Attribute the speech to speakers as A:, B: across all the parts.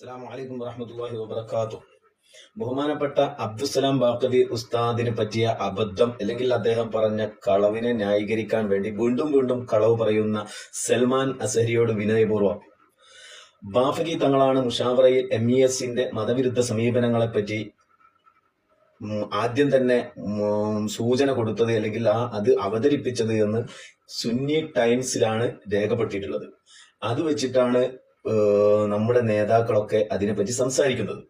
A: അസ്സാം വലൈക്കും വറഹമത്തല്ലാഹി വബർക്കാത്തു ബഹുമാനപ്പെട്ട അബ്ദുസലാം ബാക്കവി ഉസ്താദിനെ പറ്റിയ അബദ്ധം അല്ലെങ്കിൽ അദ്ദേഹം പറഞ്ഞ കളവിനെ ന്യായീകരിക്കാൻ വേണ്ടി വീണ്ടും വീണ്ടും കളവ് പറയുന്ന സൽമാൻ അസഹരിയോട് വിനയപൂർവം. ബാഫകി തങ്ങളാണ് മുഷാവറയിൽ എം ഇ എസിന്റെ മതവിരുദ്ധ സമീപനങ്ങളെ പറ്റി ആദ്യം തന്നെ സൂചന കൊടുത്തത് അല്ലെങ്കിൽ ആ അത് അവതരിപ്പിച്ചത് എന്ന് സുന്നി ടൈംസിലാണ് രേഖപ്പെട്ടിട്ടുള്ളത് അത് വെച്ചിട്ടാണ് നമ്മുടെ നേതാക്കളൊക്കെ അതിനെപ്പറ്റി സംസാരിക്കുന്നത്.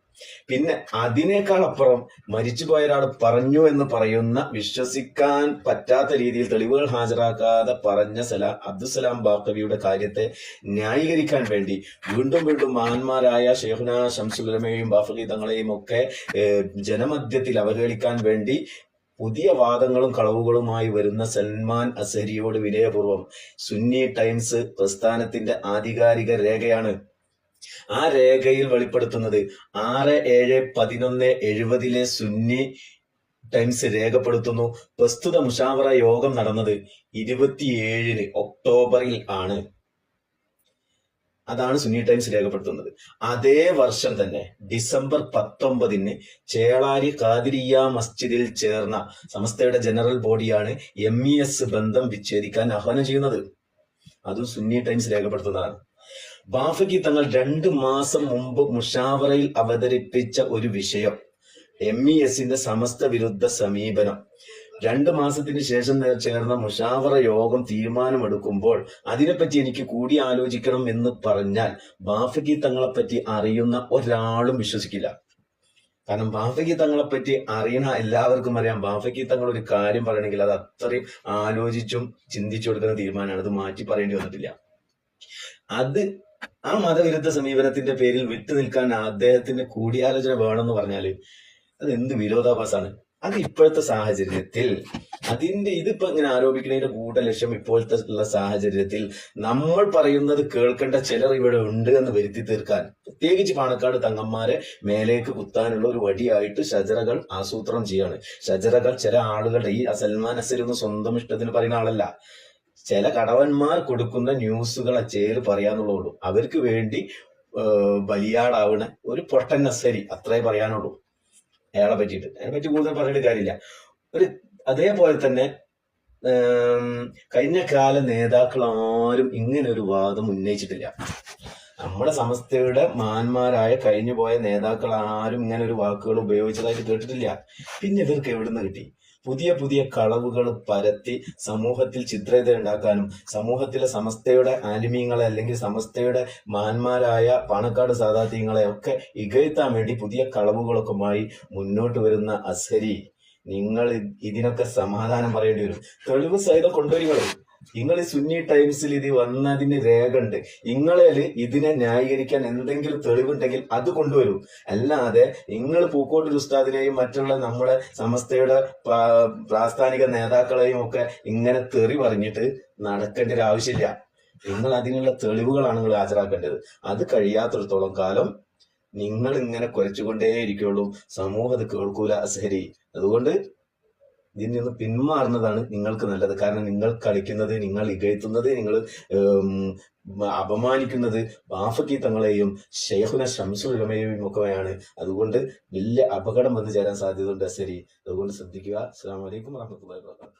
A: പിന്നെ അതിനേക്കാൾ അപ്പുറം മരിച്ചുപോയ ഒരാൾ പറഞ്ഞു എന്ന് പറയുന്ന വിശ്വസിക്കാൻ പറ്റാത്ത രീതിയിൽ തെളിവുകൾ ഹാജരാക്കാതെ പറഞ്ഞ സലാം അബ്ദുസലാം ബാക്കവിയുടെ കാര്യത്തെ ന്യായീകരിക്കാൻ വേണ്ടി വീണ്ടും വീണ്ടും മഹാന്മാരായ ഷെഹ്ന ഷംസുലമയും ബാഫഖി തങ്ങളെയും ഒക്കെ ജനമധ്യത്തിൽ അവഹേളിക്കാൻ വേണ്ടി പുതിയ വാദങ്ങളും കളവുകളുമായി വരുന്ന സൽമാൻ അസരിയോട് വിനയപൂർവം സുന്നി ടൈംസ് പ്രസ്ഥാനത്തിന്റെ ആധികാരിക രേഖയാണ്. ആ രേഖയിൽ വെളിപ്പെടുത്തുന്നത് ആറ് ഏഴ് പതിനൊന്ന് എഴുപതിലെ സുന്നി ടൈംസ് രേഖപ്പെടുത്തുന്നു. പ്രസ്തുത മുഷാവറ യോഗം നടന്നത് ഇരുപത്തിയേഴിന് ഒക്ടോബറിൽ ആണ്. അതാണ് സുന്നി ടൈംസ് രേഖപ്പെടുത്തുന്നത്. അതേ വർഷം തന്നെ ഡിസംബർ പത്തൊമ്പതിന് ചേളാരി കാതിരിയ മസ്ജിദിൽ ചേർന്ന സമസ്തയുടെ ജനറൽ ബോഡിയാണ് എം ഇ എസ് ബന്ധം വിച്ഛേദിക്കാൻ ആഹ്വാനം ചെയ്യുന്നത്. അതും സുന്നി ടൈംസ് രേഖപ്പെടുത്തുന്നതാണ്. ബാഫക്കി തങ്ങൾ രണ്ട് മാസം മുമ്പ് മുഷാവറയിൽ അവതരിപ്പിച്ച ഒരു വിഷയം എം ഇ എസിന്റെ സമസ്ത വിരുദ്ധ സമീപനം. രണ്ട് മാസത്തിന് ശേഷം ചേർന്ന മുഷാവറ യോഗം തീരുമാനമെടുക്കുമ്പോൾ അതിനെപ്പറ്റി എനിക്ക് കൂടി ആലോചിക്കണം എന്ന് പറഞ്ഞാൽ ബാഫകി തങ്ങളെപ്പറ്റി അറിയുന്ന ഒരാളും വിശ്വസിക്കില്ല. കാരണം ബാഫകി തങ്ങളെപ്പറ്റി അറിയണ എല്ലാവർക്കും അറിയാം. ബാഫകി തങ്ങൾ ഒരു കാര്യം പറയണമെങ്കിൽ അത് അത്രയും ആലോചിച്ചും ചിന്തിച്ചു കൊടുക്കുന്ന തീരുമാനമാണ്. അത് മാറ്റി പറയേണ്ടി വന്നിട്ടില്ല. അത് ആ മതവിരുദ്ധ സമീപനത്തിന്റെ പേരിൽ വിട്ടു നിൽക്കാൻ അദ്ദേഹത്തിന് കൂടിയാലോചന വേണമെന്ന് പറഞ്ഞാൽ അത് എന്ത് വിരോധാഭാസമാണ്? അത് ഇപ്പോഴത്തെ സാഹചര്യത്തിൽ അതിന്റെ ഇതിപ്പോ ഇങ്ങനെ ആരോപിക്കുന്നതിന്റെ കൂട്ട ലക്ഷ്യം ഇപ്പോഴത്തെ ഉള്ള സാഹചര്യത്തിൽ നമ്മൾ പറയുന്നത് കേൾക്കേണ്ട ചിലർ ഇവിടെ ഉണ്ട് എന്ന് വരുത്തി തീർക്കാൻ. പ്രത്യേകിച്ച് പാണക്കാട് തങ്ങന്മാരെ മേലേക്ക് കുത്താനുള്ള ഒരു വടിയായിട്ട് ഷജറകൾ ആസൂത്രണം ചെയ്യാണ്. ഷജറകൾ ചില ആളുകളുടെ ഈ സൽമാൻ അസരൊന്നും സ്വന്തം ഇഷ്ടത്തിന് പറയുന്ന ആളല്ല. ചില കടവന്മാർ കൊടുക്കുന്ന ന്യൂസുകളെ ചേര് പറയാന്നുള്ളൂ അവർക്ക് വേണ്ടി ബലിയാടാവണ ഒരു പൊട്ടൻ അസരി അത്രേ പറയാനുള്ളൂ. അയാളെ പറ്റിയിട്ട്. അതിനെ പറ്റി കൂടുതൽ പറയേണ്ട കാര്യമില്ല. ഒരു അതേപോലെ തന്നെ കഴിഞ്ഞ കാല നേതാക്കൾ ആരും ഇങ്ങനെ ഒരു വാദം ഉന്നയിച്ചിട്ടില്ല. നമ്മുടെ സമസ്തയുടെ മാന്മാരായ കഴിഞ്ഞു പോയ നേതാക്കൾ ആരും ഇങ്ങനെ ഒരു വാക്കുകൾ ഉപയോഗിച്ചതായിട്ട് കേട്ടിട്ടില്ല. പിന്നെ ഇവർക്ക് എവിടുന്ന് കിട്ടി? പുതിയ പുതിയ കളവുകൾ പരത്തി സമൂഹത്തിൽ ചിത്രത ഉണ്ടാക്കാനും സമൂഹത്തിലെ സമസ്തയുടെ ആലിമീങ്ങളെ അല്ലെങ്കിൽ സമസ്തയുടെ മാന്മാരായ പാണക്കാട് സാധാത്യങ്ങളെ ഒക്കെ ഇകഴ്ത്താൻ വേണ്ടി പുതിയ കളവുകളൊക്കെയുമായി മുന്നോട്ട് വരുന്ന അസരി നിങ്ങൾ ഇതിനൊക്കെ സമാധാനം പറയേണ്ടി വരും. തെളിവ് സഹിതം കൊണ്ടുവരികളെ നിങ്ങൾ സുന്നി ടൈംസിൽ ഇത് വന്നതിന് രേഖ ഉണ്ട് നിങ്ങളിൽ ഇതിനെ ന്യായീകരിക്കാൻ എന്തെങ്കിലും തെളിവുണ്ടെങ്കിൽ അത് കൊണ്ടുവരൂ. അല്ലാതെ നിങ്ങൾ പൂക്കോട്ടൂർ ഉസ്താദിനെയും മറ്റുള്ള നമ്മുടെ സമസ്തയുടെ പ്രാസ്ഥാനിക നേതാക്കളെയും ഒക്കെ ഇങ്ങനെ തെറി പറഞ്ഞിട്ട് നടക്കേണ്ട ഒരു ആവശ്യമില്ല. നിങ്ങൾ അതിനുള്ള തെളിവുകളാണ് നിങ്ങൾ ഹാജരാക്കേണ്ടത്. അത് കഴിയാത്തിടത്തോളം കാലം നിങ്ങൾ ഇങ്ങനെ കുരച്ചുകൊണ്ടേയിരിക്കുള്ളൂ. സമൂഹം അത് കേൾക്കൂല ശരി അതുകൊണ്ട് ഇതിൽ നിന്ന് പിന്മാറുന്നതാണ് നിങ്ങൾക്ക് നല്ലത്. കാരണം നിങ്ങൾ കളിക്കുന്നത് നിങ്ങൾ ഇകഴ്ത്തുന്നത് നിങ്ങൾ അപമാനിക്കുന്നത് ബാഫക്കി തങ്ങളെയും ഷെയ്ഖുന ഷംസുലമയെയും ഒക്കെയാണ് അതുകൊണ്ട് വലിയ അപകടം വന്നു ചേരാൻ സാധ്യതയുണ്ട് ശരി അതുകൊണ്ട് ശ്രദ്ധിക്കുക. അസ്സാം വലൈക്കും വാഹമത്തല്ലാ വാബർക്കാത്തു